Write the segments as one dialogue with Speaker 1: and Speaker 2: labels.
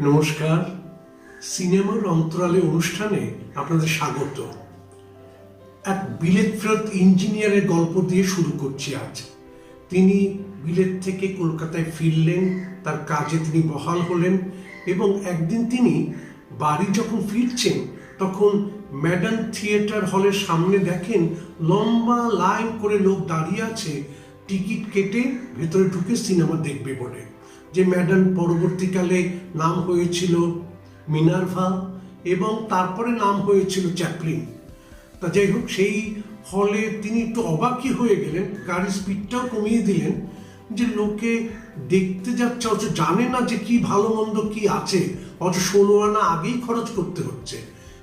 Speaker 1: নমস্কার। সিনেমার অন্তরালে অনুষ্ঠানে আপনাদের স্বাগত। এক বিলেত ফেরত ইঞ্জিনিয়ারের গল্প দিয়ে শুরু করছি আজ। তিনি বিলেত থেকে কলকাতায় ফিরলেন, তার কাজে তিনি বহাল হলেন এবং একদিন তিনি বাড়ি যখন ফিরছেন, তখন ম্যাডাম থিয়েটার হলের সামনে দেখেন লম্বা লাইন করে লোক দাঁড়িয়ে আছে, টিকিট কেটে ভেতরে ঢুকে সিনেমা দেখবে বলে। যে ম্যাডাম পরবর্তীকালে নাম হয়েছিল মিনার্ভা এবং তারপরে নাম হয়েছিল চ্যাপলিন। তা যাই হোক, সেই হলে তিনি একটু অবাকই হয়ে গেলেন, গাড়ির স্পিডটাও কমিয়ে দিলেন যে লোকে দেখতে যাচ্ছে, অথচ জানে না যে কি ভালো মন্দ কি আছে, অথচ ষোলো আনা আগেই খরচ করতে হচ্ছে।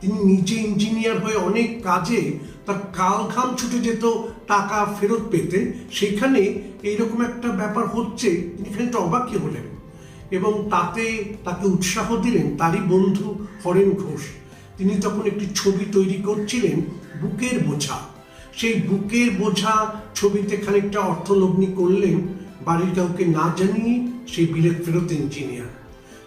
Speaker 1: তিনি নিজে ইঞ্জিনিয়ার হয়ে অনেক কাজে তার কাল ঘাম ছুটে যেত, টাকা ফেরত পেতে। সেখানে এইরকম একটা ব্যাপার হচ্ছে, তিনি খানিকটা অবাকই হলেন। এবং তাতে তাকে উৎসাহ দিলেন তারই বন্ধু হরেন ঘোষ। তিনি তখন একটি ছবি তৈরি করছিলেন, বুকের বোঝা। সেই বুকের বোঝা ছবিতে খানিকটা অর্থলগ্নি করলেন বাড়ির কাউকে না জানিয়ে সেই বিলেত ফেরত ইঞ্জিনিয়ার।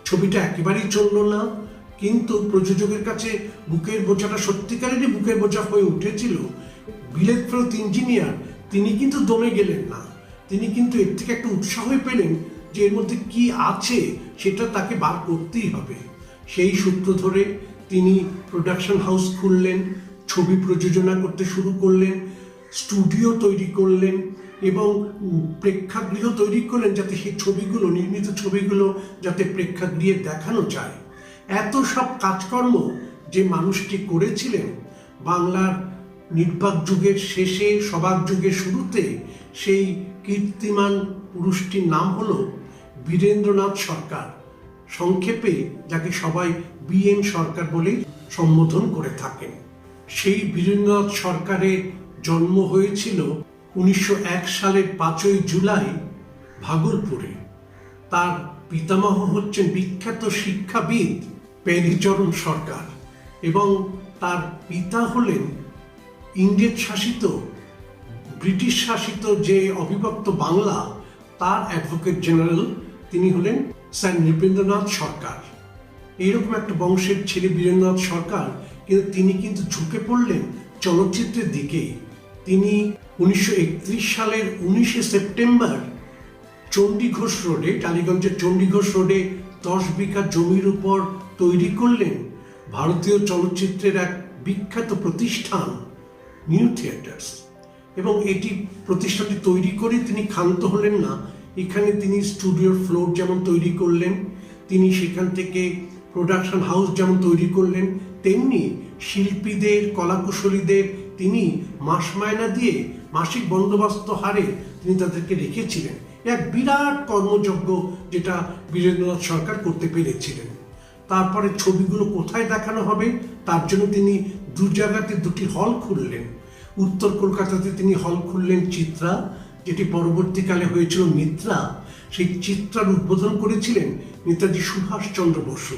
Speaker 1: ছবিটা একেবারেই চলল না কিন্তু প্রযোজকের কাছে বুকের বোঝাটা সত্যিকারেরই বুকের বোঝা হয়ে উঠেছিল। বিলেত ফেরত ইঞ্জিনিয়ার, তিনি কিন্তু দমে গেলেন না। তিনি কিন্তু এর থেকে একটা উৎসাহই পেলেন যে এর মধ্যে কি আছে সেটা তাকে বার করতেই হবে। সেই সূত্র ধরে তিনি প্রোডাকশন হাউস খুললেন, ছবি প্রযোজনা করতে শুরু করলেন, স্টুডিও তৈরি করলেন এবং প্রেক্ষাগৃহ তৈরি করলেন যাতে সেই ছবিগুলো, নির্মিত ছবিগুলো যাতে প্রেক্ষাগৃহে দেখানো যায়। এত সব কাজকর্ম যে মানুষটি করেছিলেন, বাংলার নির্বাক যুগের শেষে, সবাক যুগের শুরুতে, সেই কীর্তিমান পুরুষটির নাম হল বীরেন্দ্রনাথ সরকার। সংক্ষেপে যাকে সবাই বিএন সরকার বলেই সম্বোধন করে থাকেন। সেই বীরেন্দ্রনাথ সরকারের জন্ম হয়েছিল উনিশশো এক সালের পাঁচই জুলাই ভাগলপুরে। তার পিতামহ হচ্ছেন বিখ্যাত শিক্ষাবিদ পেরিচরণ সরকার এবং তার পিতা হলেন ইংরেজ শাসিত, ব্রিটিশ শাসিত যে অবিভক্ত বাংলা, তার অ্যাডভোকেট জেনারেল তিনি হলেন স্যার নৃপেন্দ্রনাথ সরকার। এইরকম একটা বংশের ছেলে বীরেন্দ্রনাথ সরকার, কিন্তু তিনি কিন্তু ঝুঁকে পড়লেন চলচ্চিত্রের দিকেই তিনি উনিশশো একত্রিশ সালের উনিশে সেপ্টেম্বর চণ্ডীঘোষ রোডে, টালিগঞ্জের চণ্ডীঘোষ রোডে দশ বিঘা জমির উপর তৈরি করলেন ভারতীয় চলচ্চিত্রের এক বিখ্যাত প্রতিষ্ঠান নিউ থিয়েটার্স এবং এটি প্রতিষ্ঠানটি তৈরি করে তিনি ক্ষান্ত হলেন না। এখানে তিনি স্টুডিওর ফ্লোর যেমন তৈরি করলেন, তিনি সেখান থেকে প্রোডাকশন হাউস যেমন তৈরি করলেন, তেমনি শিল্পীদের, কলাকুশলীদের তিনি মাস মায়না দিয়ে মাসিক বন্দোবস্ত হারে তিনি তাদেরকে রেখেছিলেন। এক বিরাট কর্মযজ্ঞ যেটা বীরেন্দ্রনাথ সরকার করতে পেরেছিলেন। তারপরে ছবিগুলো কোথায় দেখানো হবে, তার জন্য তিনি দু জায়গাতে দুটি হল খুললেন। উত্তর কলকাতাতে তিনি হল খুললেন চিত্রা, যেটি পরবর্তীকালে হয়েছিল মিত্রা। সেই চিত্রার উদ্বোধন করেছিলেন নেতাজি সুভাষচন্দ্র বসু।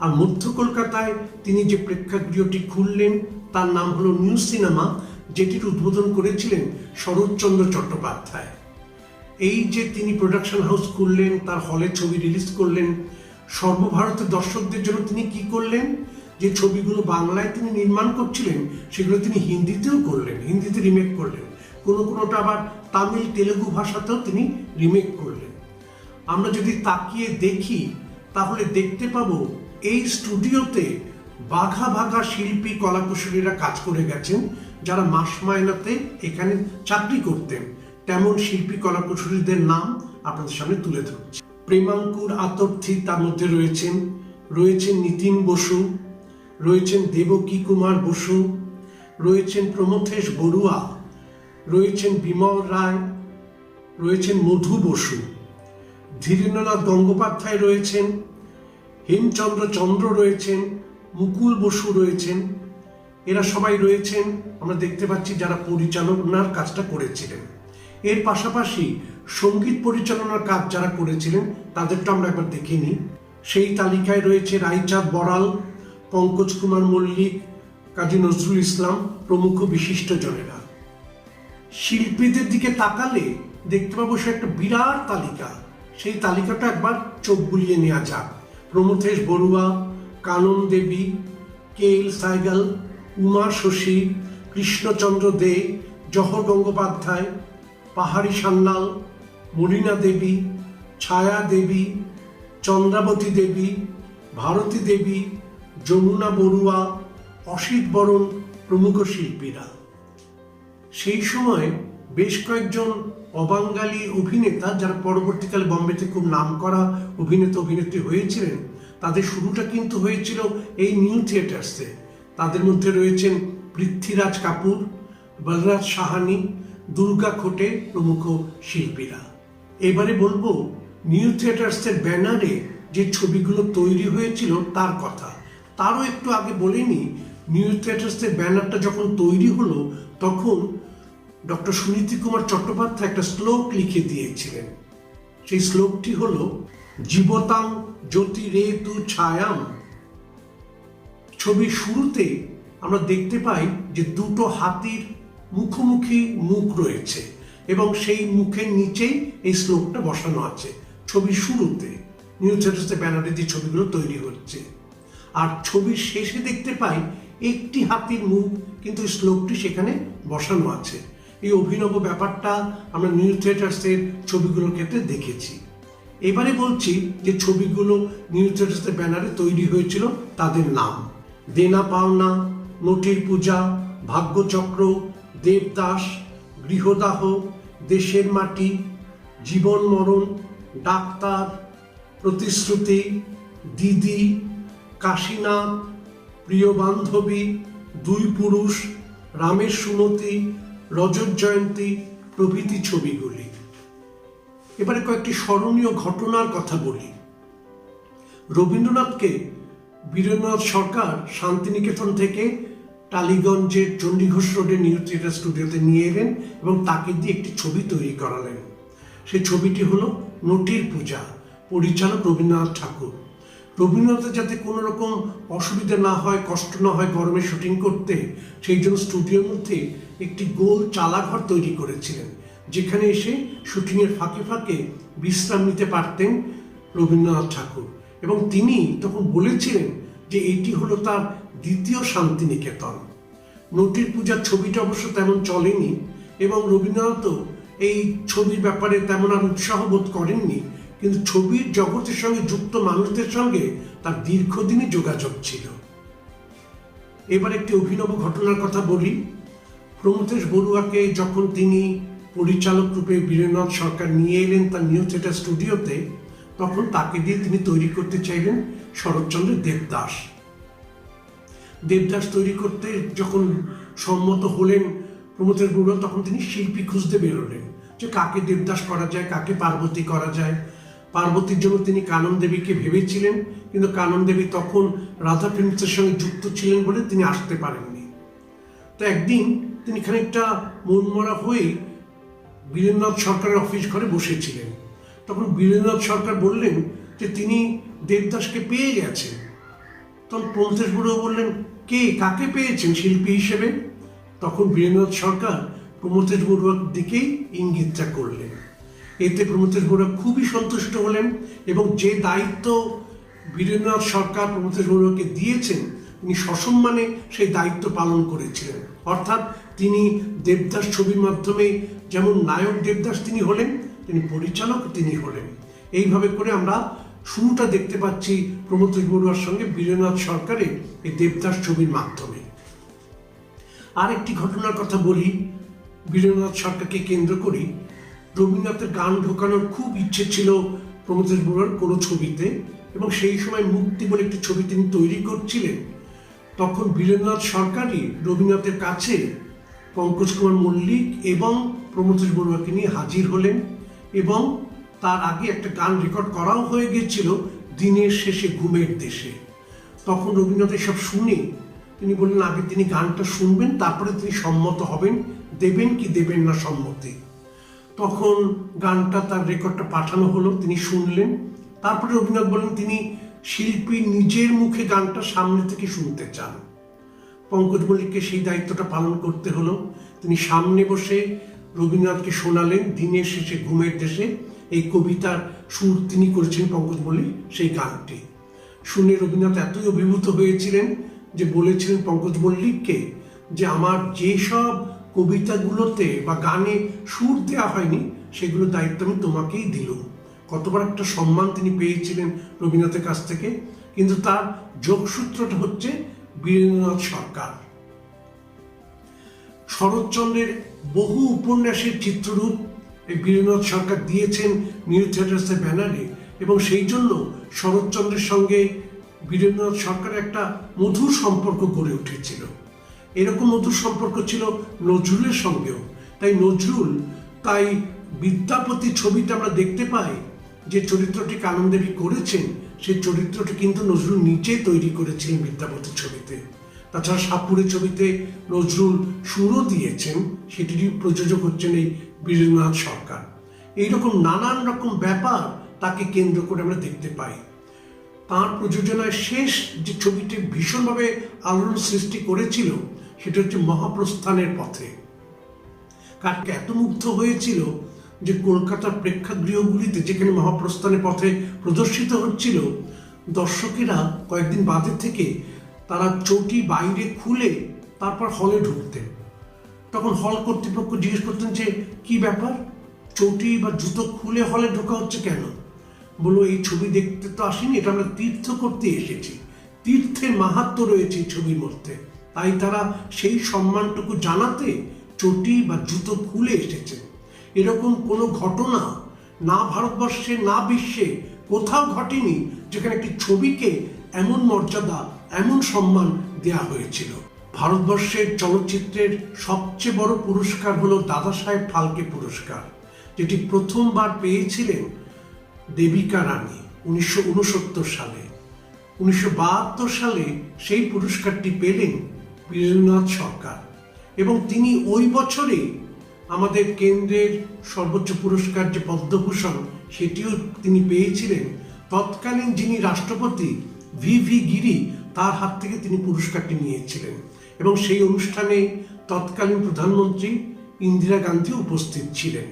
Speaker 1: আর মধ্য কলকাতায় তিনি যে প্রেক্ষাগৃহটি খুললেন, তার নাম হলো নিউ সিনেমা, যেটির উদ্বোধন করেছিলেন শরৎচন্দ্র চট্টোপাধ্যায়। এই যে তিনি প্রোডাকশন হাউস খুললেন, তার হলে ছবি রিলিজ করলেন সর্বভারতের দর্শকদের জন্য তিনি কি করলেন? যে ছবিগুলো বাংলায় তিনি নির্মাণ করছিলেন, সেগুলো তিনি হিন্দিতেও করলেন, হিন্দিতে রিমেক করলেন। কোনো কোনোটা আবার তামিল, তেলেগু ভাষাতেও তিনি রিমেক করলেন। আমরা যদি তাকিয়ে দেখি, তাহলে দেখতে পাবো এই স্টুডিওতে বাঘা বাঘা শিল্পী, কলাকুশলীরা কাজ করে গেছেন, যারা মাস মায়নাতে এখানে চাকরি করতেন। তেমন শিল্পী, কলাকুশলীদের নাম আপনাদের সামনে তুলে ধরছি। প্রেমাঙ্কুর আতর্থী তার মধ্যে রয়েছেন। রয়েছেন নিতিন বসু। রয়েছেন দেবকী কুমার বসু। রয়েছেন প্রমথেশ বড়ুয়া। রয়েছেন বিমল রায়। রয়েছেন মধু বসু। ধীরেন্দ্রনাথ গঙ্গোপাধ্যায় রয়েছেন। হেমচন্দ্র চন্দ্র রয়েছেন। মুকুল বসু রয়েছেন। এরা সবাই রয়েছেন। আমরা দেখতে পাচ্ছি যারা পরিচালনার কাজটা করেছিলেন। এর পাশাপাশি সংগীত পরিচালনার কাজ যারা করেছিলেন, তাদেরটা আমরা একবার দেখে নিই। সেই তালিকায় রয়েছে রাইচাঁদ বড়াল, পঙ্কজ কুমার মল্লিক, কাজী নজরুল ইসলাম প্রমুখ বিশিষ্ট বিশিষ্টজনেরা শিল্পীদের দিকে তাকালে দেখতে পাবো সে একটা বিরাট তালিকা। সেই তালিকাটা একবার চোখ বুলিয়ে নেওয়া যাক। প্রমথেশ বড়ুয়া, কানন দেবী, কে এল সাইগাল, উমা শশী, কৃষ্ণচন্দ্র দে, জহর গঙ্গোপাধ্যায় পাহাড়ি সান্যাল মলিনা দেবী, ছায়া দেবী, চন্দ্রাবতী দেবী, ভারতী দেবী, যমুনা বড়ুয়া, অসিত বরণ প্রমুখ শিল্পীরা। সেই সময় বেশ কয়েকজন অবাঙ্গালি অভিনেতা যারা পরবর্তীকালে বম্বেতে খুব নামকরা অভিনেতা, অভিনেত্রী হয়েছিলেন, তাদের শুরুটা কিন্তু হয়েছিল এই নিউ থিয়েটার্সে। তাদের মধ্যে রয়েছেন পৃথ্বীরাজ কাপুর, বলরাজ সাহানি দুর্গা খোটে প্রমুখ শিল্পীরা। এবারে বলব, নিউ থিয়েটার্সের ব্যানারে যে ছবিগুলো তৈরি হয়েছিল তার কথা। তারও একটু আগে বলিনি নিউ থিয়েটার্সের ব্যানারটা যখন তৈরি হলো, তখন ডক্টর সুনীতি কুমার চট্টোপাধ্যায় একটা শ্লোক লিখে দিয়েছিলেন। সেই শ্লোকটি হলো, জীবতাং জ্যোতি রে তু ছায়াম। ছবির শুরুতে আমরা দেখতে পাই যে দুটো হাতির মুখোমুখি মুখ রয়েছে এবং সেই মুখের নিচেই এই শ্লোকটা বসানো আছে। ছবির শুরুতে, নিউ থিয়েটার্সের ব্যানারে যে ছবিগুলো তৈরি হচ্ছে। আর ছবির শেষে দেখতে পাই একটি হাতির মুখ, কিন্তু শ্লোকটি সেখানে বসানো আছে। এই অভিনব ব্যাপারটা আমরা নিউ থিয়েটার্সের ছবিগুলোর ক্ষেত্রে দেখেছি। এবারে বলছি যে ছবিগুলো নিউ থিয়েটার্সের ব্যানারে তৈরি হয়েছিল তাদের নাম। দেনা পাওনা, নটির পূজা, ভাগ্যচক্র দেবদাস, গৃহদাহ, দেশের মাটি, জীবন মরণ, ডাক্তার, প্রতিশ্রুতি, দিদি, কাশীনাথ, প্রিয় বান্ধবী, দুই পুরুষ, রামের সুমতি রজত জয়ন্তী প্রভৃতি ছবিগুলি। এবারে কয়েকটি স্মরণীয় ঘটনার কথা বলি। রবীন্দ্রনাথকে বীরেন্দ্রনাথ সরকার শান্তিনিকেতন থেকে টালিগঞ্জের চণ্ডীঘোষ রোডের নিউ থিয়েটার স্টুডিওতে নিয়ে এলেন এবং তাকে দিয়ে একটি ছবি তৈরি করালেন। সেই ছবিটি হলো নটির পূজা, পরিচালক রবীন্দ্রনাথ ঠাকুর। রবীন্দ্রনাথের যাতে কোনো রকম অসুবিধা না হয়, কষ্ট না হয় গরমে শুটিং করতে, সেই জন্য স্টুডিওর মধ্যে একটি গোল চালাঘর তৈরি করেছিলেন, যেখানে এসে শুটিংয়ের ফাঁকে ফাঁকে বিশ্রাম নিতে পারতেন রবীন্দ্রনাথ ঠাকুর। এবং তিনি তখন বলেছিলেন যে এটি হলো তার দ্বিতীয় শান্তিনিকেতন। নটির পূজার ছবিটা অবশ্য তেমন চলেনি এবং রবীন্দ্রনাথও এই ছবির ব্যাপারে তেমন আর উৎসাহ বোধ করেননি, কিন্তু ছবির জগতের সঙ্গে যুক্ত মানুষদের সঙ্গে তার দীর্ঘদিনই যোগাযোগ ছিল। এবার একটি অভিনব ঘটনার কথা বলি। প্রমথেশ বড়ুয়াকে যখন তিনি পরিচালক রূপে বীরেন্দ্রনাথ সরকার নিয়ে এলেন তার নিউ থিয়েটার স্টুডিওতে, তখন তাকে দিয়ে তিনি তৈরি করতে চাইলেন শরৎচন্দ্র দেবদাস। দেবদাস তৈরি করতে যখন সম্মত হলেন প্রমোদের বড়ুয়া তখন তিনি শিল্পী খুঁজতে বেরোলেন যে কাকে দেবদাস করা যায়, কাকে পার্বতী করা যায়। পার্বতীর জন্য তিনি কানন দেবীকে ভেবেছিলেন, কিন্তু কানন দেবী তখন রাধা ফিল্মসের সঙ্গে যুক্ত ছিলেন বলে তিনি আসতে পারেননি। তো একদিন তিনি খানিকটা মনমরা হয়ে বীরেন্দ্রনাথ সরকারের অফিস ঘরে বসেছিলেন। তখন বীরেন্দ্রনাথ সরকার বললেন যে তিনি দেবদাসকে পেয়ে গেছেন। তখন প্রমথেশ বড়ুয়া বললেন কে, কাকে পেয়েছেন শিল্পী হিসেবে? তখন বীরেন্দ্রনাথ সরকার প্রমথেশ বড়ুয়ার দিকেই ইঙ্গিতটা করলেন। এতে প্রমথেশ বড়ুয়া খুবই সন্তুষ্ট হলেন এবং যে দায়িত্ব বীরেন্দ্রনাথ সরকার প্রমথেশ বড়ুয়াকে দিয়েছেন, তিনি সসম্মানে সেই দায়িত্ব পালন করেছিলেন। অর্থাৎ তিনি দেবদাস ছবির মাধ্যমে যেমন নায়ক দেবদাস তিনি হলেন, তিনি পরিচালক তিনি হলেন। এইভাবে করে আমরা শুরুটা দেখতে পাচ্ছি প্রমথেশ বড়ুয়ার সঙ্গে বীরেন্দ্রনাথ সরকারের এই দেবদাস ছবির মাধ্যমে। আরেকটি ঘটনার কথা বলি বীরেন্দ্রনাথ সরকারকে কেন্দ্র করি রবীন্দ্রনাথের গান ঢোকানোর খুব ইচ্ছে ছিল প্রমথেশ বড়ুয়ার কোনো ছবিতে এবং সেই সময় মুক্তি বলে একটি ছবি তিনি তৈরি করছিলেন। তখন বীরেন্দ্রনাথ সরকারই রবীন্দ্রনাথের কাছে পঙ্কজ কুমার মল্লিক এবং প্রমথেশ বড়ুয়াকে নিয়ে হাজির হলেন এবং তার আগে একটা গান রেকর্ড করাও হয়ে গিয়েছিল দিনের শেষে ঘুমের দেশে। তখন রবীন্দ্রনাথ সব শুনে তিনি বললেন, আগে তিনি গানটা শুনবেন, তারপরে তিনি সম্মত হবেন। দেবেন কি দেবেন না সম্মতি। তখন গানটা তার রেকর্ডটা পাঠানো হলো, তিনি শুনলেন। তারপরে রবীন্দ্রনাথ বললেন, তিনি শিল্পী নিজের মুখে গানটা সামনে থেকে শুনতে চান। পঙ্কজ মল্লিককে সেই দায়িত্বটা পালন করতে হলো। তিনি সামনে বসে রবীন্দ্রনাথকে শোনালেন, দিনের শেষে ঘুমের দেশে। এই কবিতার সুর তিনি করেছেন পঙ্কজ মল্লিক সেই গানটি। শুনে রবীন্দ্রনাথ এতই অভিভূত হয়েছিলেন যে বলেছিলেন পঙ্কজ মল্লিককে যে আমার যেসব কবিতাগুলোতে বা গানে সুর দেওয়া হয়নি সেগুলোর দায়িত্ব আমি তোমাকেই দিলুম। কতবার একটা সম্মান তিনি পেয়েছিলেন রবীন্দ্রনাথের কাছ থেকে, কিন্তু তার যোগসূত্রটা হচ্ছে বীরেন্দ্রনাথ সরকার। শরৎচন্দ্রের বহু উপন্যাসের চিত্ররূপ এই বীরেন্দ্রনাথ সরকার দিয়েছেন নিউ থিয়েটার্সের ব্যানারে এবং সেই জন্য শরৎচন্দ্রের সঙ্গে বীরেন্দ্রনাথ সরকারের একটা মধুর সম্পর্ক গড়ে উঠেছিল। এরকম মধুর সম্পর্ক ছিল নজরুলের সঙ্গেও। তাই নজরুল তাই বিদ্যাপতি ছবিটা আমরা দেখতে পাই যে চরিত্রটি কানন্দেবী করেছেন সেই চরিত্রটি কিন্তু নজরুল নিজে তৈরি করেছিলেন বিদ্যাপতি ছবিতে। তাছাড়া সাপুরে ছবিতে নজরুল সুরও দিয়েছেন, সেটিরই প্রযোজক হচ্ছেন এই বীরেন্দ্রনাথ সরকার। এইরকম নানান রকম ব্যাপার তাকে কেন্দ্র করে আমরা দেখতে পাই। তার প্রযোজনায় শেষ যে ছবিটি ভীষণভাবে আলোড়ন সৃষ্টি করেছিল, সেটা হচ্ছে মহাপ্রস্থানের পথে। কারকে এত মুগ্ধ হয়েছিল যে কলকাতার প্রেক্ষাগৃহগুলিতে যেখানে মহাপ্রস্থানের পথে প্রদর্শিত হচ্ছিল, দর্শকেরা কয়েকদিন বাদে থেকে তারা চটি বাইরে খুলে তারপর হলে ঢুকতেন। তখন হল কর্তৃপক্ষ জিজ্ঞেস করতেন যে, কি ব্যাপার? চটি বা জুতো খুলে হলে ঢোকা হচ্ছে কেন? বলল, এই ছবি দেখতে তো আসেনি, এটা আমরা তীর্থ করতে এসেছি। তীর্থের মাহাত্ম রয়েছে এই ছবির মধ্যে। তাই তারা সেই সম্মানটুকু জানাতে চটি বা জুতো খুলে এসেছে এরকম কোনো ঘটনা না ভারতবর্ষে, না বিশ্বে কোথাও ঘটেনি যেখানে একটি ছবিকে এমন মর্যাদা এমন সম্মান দেয়া হয়েছিল। ভারতবর্ষের চলচ্চিত্রের সবচেয়ে বড় পুরস্কার হল দাদা সাহেব ফালকে পুরস্কার, যেটি প্রথমবার পেয়েছিলেন দেবিকা রানী উনিশশো উনসত্তর সালে। উনিশশো বাহাত্তর সালে সেই পুরস্কারটি পেলেন বীরেন্দ্রনাথ সরকার এবং তিনি ওই বছরে আমাদের কেন্দ্রের সর্বোচ্চ পুরস্কার যে পদ্মভূষণ, সেটিও তিনি পেয়েছিলেন। তৎকালীন যিনি রাষ্ট্রপতি ভি ভি গিরি তার হাত থেকে তিনি পুরস্কারটি নিয়েছিলেন। এবং সেই অনুষ্ঠানে তৎকালীন প্রধানমন্ত্রী ইন্দিরা গান্ধী উপস্থিত ছিলেন।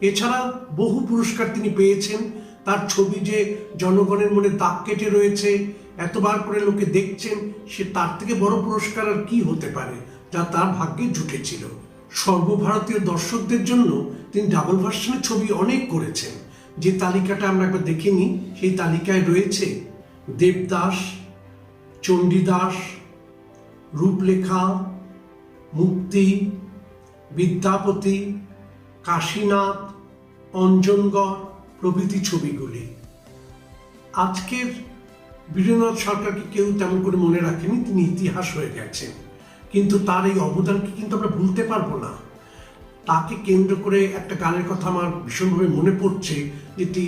Speaker 1: এছাড়া বহু পুরস্কার তিনি পেয়েছেন। তার ছবি যে জনগণের মনে দাগ কেটে রয়েছে, এতবার করে লোকে দেখছেন, সে তার থেকে বড় পুরস্কার আর কি হতে পারে, যা তার ভাগ্যে জুটেছিল। সর্বভারতীয় দর্শকদের জন্য তিনি ডাবল ভার্সনের ছবি অনেক করেছেন। যে তালিকাটা আমরা একবার দেখে নিই সেই তালিকায় রয়েছে দেবদাস চণ্ডীদাস, রূপলেখা, মুক্তি, বিদ্যাপতি, কাশীনাথ, অঞ্জনগড় প্রভৃতি ছবিগুলি। আজকের বীরেন্দ্রনাথ সরকারকে কেউ তেমন করে মনে রাখেনি, তিনি ইতিহাস হয়ে গেছেন। কিন্তু তার এই অবদানকে কিন্তু আমরা ভুলতে পারব না। তাকে কেন্দ্র করে একটা গানের কথা আমার ভীষণভাবে মনে পড়ছে, যেটি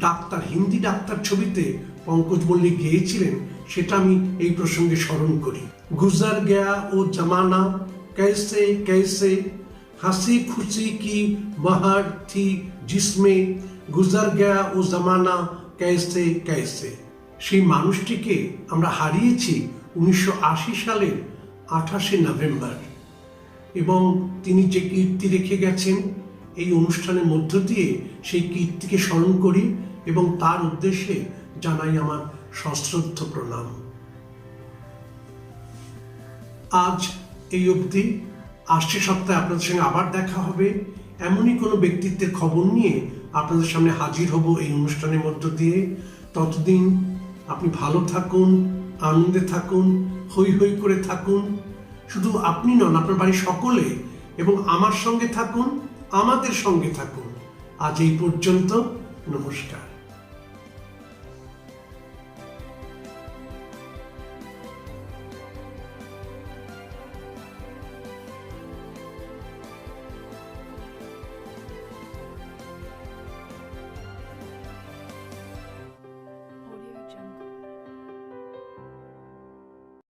Speaker 1: ডাক্তার হিন্দি ডাক্তার ছবিতে পঙ্কজ মল্লিক গেয়েছিলেন সেটা আমি এই প্রসঙ্গে স্মরণ করি গুজার গয়া ও জামানা कैसे कैसे हंसी खुशी की बहार थी जिसमें गुजर गया ও জামানা कैसे कैसे সেই মানুষটিকে আমরা হারিয়েছি উনিশশো সালের আঠাশে নভেম্বর এবং তিনি যে কীর্তি রেখে গেছেন এই অনুষ্ঠানের মধ্য দিয়ে সেই কীর্তিকে স্মরণ করি এবং তার উদ্দেশ্যে জানাই আমার সশ্রদ্ধ প্রণাম। আজ এই অবধি। আসছে সপ্তাহে আপনাদের সঙ্গে আবার দেখা হবে। এমনই কোনো ব্যক্তিত্বের খবর নিয়ে আপনাদের সামনে হাজির হব এই অনুষ্ঠানের মধ্য দিয়ে। ততদিন আপনি ভালো থাকুন, আনন্দে থাকুন হই হই করে থাকুন। শুধু আপনি নন, আপনার বাড়ির সকলে এবং আমার সঙ্গে থাকুন। আমাদের সঙ্গে থাকুন। আজ এই পর্যন্ত নমস্কার।